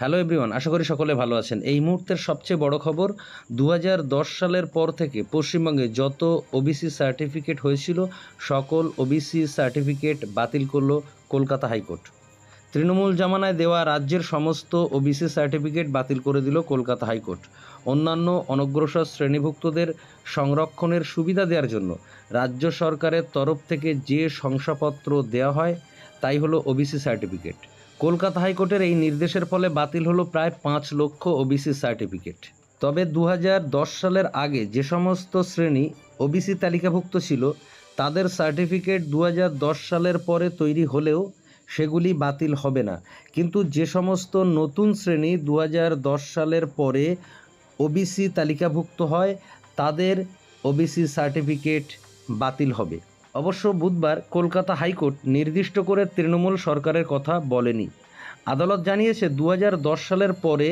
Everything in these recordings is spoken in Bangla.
হ্যালো এভরিওয়ান আশা করি সকলে ভালো আছেন। এই মুহূর্তের সবচেয়ে বড় খবর দু হাজার দশ সালের পর থেকে পশ্চিমবঙ্গে যত ওবিসি সার্টিফিকেট হয়েছিল, সকল ওবিসি সার্টিফিকেট বাতিল করল কলকাতা হাইকোর্ট। তৃণমূল জামানায় দেওয়া রাজ্যের সমস্ত ওবিসি সার্টিফিকেট বাতিল করে দিল কলকাতা হাইকোর্ট। অন্যান্য অনগ্রসর শ্রেণীভুক্তদের সংরক্ষণের সুবিধা দেওয়ার জন্য রাজ্য সরকারের তরফ থেকে যে শংসাপত্র দেওয়া হয় তাই হলো ওবিসি সার্টিফিকেট কলকাতা হাইকোর্টের এই নির্দেশের ফলে বাতিল হলো প্রায় পাঁচ লক্ষ ওবিসি সার্টিফিকেট তবে দু হাজার দশ সালের আগে যে সমস্ত শ্রেণি ওবিসি তালিকাভুক্ত ছিল, তাদের সার্টিফিকেট দু হাজার দশ সালের পরে তৈরি হলেও সেগুলি বাতিল হবে না। কিন্তু যে সমস্ত নতুন শ্রেণি দু হাজার দশ সালের পরে ওবিসি তালিকাভুক্ত হয়, তাদের ওবিসি সার্টিফিকেট বাতিল হবে। অবশ্য বুধবার কলকাতা হাইকোর্ট নির্দিষ্ট করে তৃণমূল সরকারের কথা বলেনি। আদালত জানিয়েছে দু হাজার দশ সালের পরে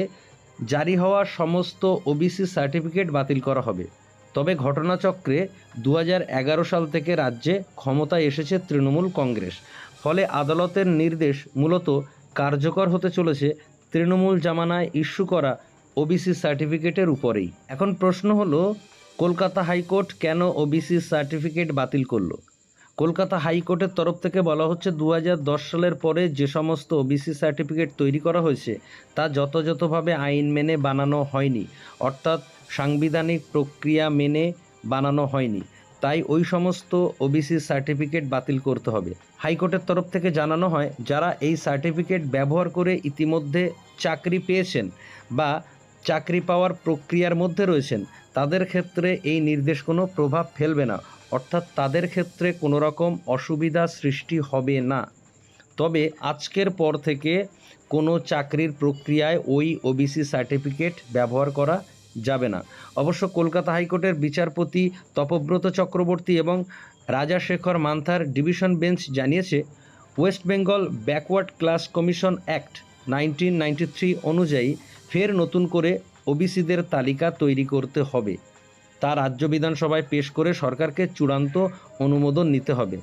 জারি হওয়া সমস্ত ওবিসি সার্টিফিকেট বাতিল করা হবে। তবে ঘটনাচক্রে দু হাজার এগারো সাল থেকে রাজ্যে ক্ষমতায় এসেছে তৃণমূল কংগ্রেস। ফলে আদালতের নির্দেশ মূলত কার্যকর হতে চলেছে তৃণমূল জামানায় ইস্যু করা ওবিসি সার্টিফিকেটের উপরেই। এখন প্রশ্ন হলো, কলকাতা হাইকোর্ট কেন ওবিসি সার্টিফিকেট বাতিল করল? কলকাতা হাইকোর্টের তরফ থেকে বলা হচ্ছে দু হাজার দশ সালের পরে যে সমস্ত ওবিসি সার্টিফিকেট তৈরি করা হয়েছে, তা যথাযথভাবে আইন মেনে বানানো হয়নি। অর্থাৎ সাংবিধানিক প্রক্রিয়া মেনে বানানো হয়নি। তাই ওই সমস্ত ওবিসি সার্টিফিকেট বাতিল করতে হবে। হাইকোর্টের তরফ থেকে জানানো হয়, যারা এই সার্টিফিকেট ব্যবহার করে ইতিমধ্যে চাকরি পেয়েছেন বা চাকরি পাওয়ার প্রক্রিয়ার মধ্যে রয়েছেন, তাদের ক্ষেত্রে এই নির্দেশ কোনো প্রভাব ফেলবে না। অর্থাৎ তাদের ক্ষেত্রে কোনো রকম অসুবিধা সৃষ্টি হবে না। তবে আজকের পর থেকে কোনো চাকরির প্রক্রিয়ায় ওই ওবিসি সার্টিফিকেট ব্যবহার করা যাবে না। অবশ্য কলকাতা হাইকোর্টের বিচারপতি তপব্রত চক্রবর্তী এবং রাজাশেখর মান্থার ডিভিশন বেঞ্চ জানিয়েছে, West Bengal backward class commission act nineteen অনুযায়ী ফের নতুন করে ওবিসিদের তালিকা তৈরি করতে হবে। তা রাজ্য বিধানসভায় পেশ করে সরকারকে চূড়ান্ত অনুমোদন নিতে হবে।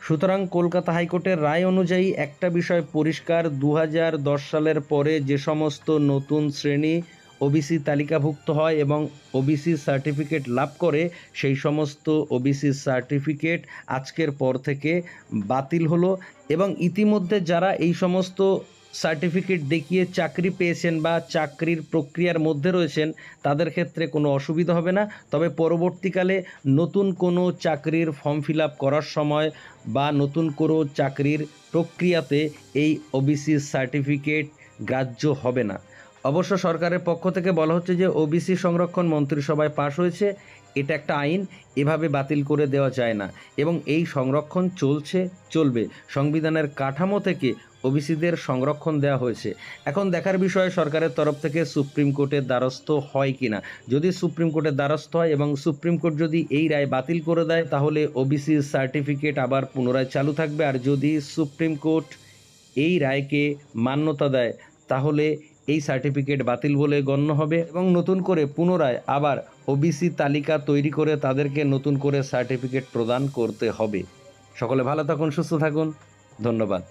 সুতরাং কলকাতা হাইকোর্টের রায় অনুযায়ী একটা বিষয় পরিষ্কার দু হাজার দশ সালের পরে যে সমস্ত নতুন শ্রেণি ওবিসি তালিকাভুক্ত হয় এবং ওবিসি সার্টিফিকেট লাভ করে, সেই সমস্ত ওবিসি সার্টিফিকেট আজকের পর থেকে বাতিল হলো এবং ইতিমধ্যে যারা এই সমস্ত সার্টিফিকেট দেখিয়ে চাকরি পেয়েছেন বা চাকরির প্রক্রিয়ার মধ্যে রয়েছেন, তাদের ক্ষেত্রে কোনো অসুবিধা হবে না। তবে পরবর্তীকালে নতুন কোনো চাকরির ফর্ম ফিল করার সময় বা নতুন কোনো চাকরির প্রক্রিয়াতে এই ওবিসি সার্টিফিকেট গ্রাহ্য হবে না। অবশ্য সরকারের পক্ষ থেকে বলা হচ্ছে যে ওবিসি সংরক্ষণ মন্ত্রিসভায় পাশ হয়েছে। এটা একটা আইন, এভাবে বাতিল করে দেওয়া যায় না। এবং এই সংরক্ষণ চলছে, চলবে। সংবিধানের কাঠামো থেকে ওবিসিদের সংরক্ষণ দেওয়া হয়েছে। এখন দেখার বিষয়, সরকারের তরফ থেকে সুপ্রিম কোর্টের দ্বারস্থ হয় কি না যদি সুপ্রিম কোর্টের দ্বারস্থ হয় এবং সুপ্রিম কোর্ট যদি এই রায় বাতিল করে দেয়, তাহলে ওবিসি সার্টিফিকেট আবার পুনরায় চালু থাকবে। আর যদি সুপ্রিম কোর্ট এই রায়কে মান্যতা দেয়, তাহলে এই সার্টিফিকেট বাতিল বলে গণ্য হবে এবং নতুন করে পুনরায় আবার ওবিসি তালিকা তৈরি করে তাদেরকে নতুন করে সার্টিফিকেট প্রদান করতে হবে। সকলে ভালো থাকুন, সুস্থ থাকুন। ধন্যবাদ।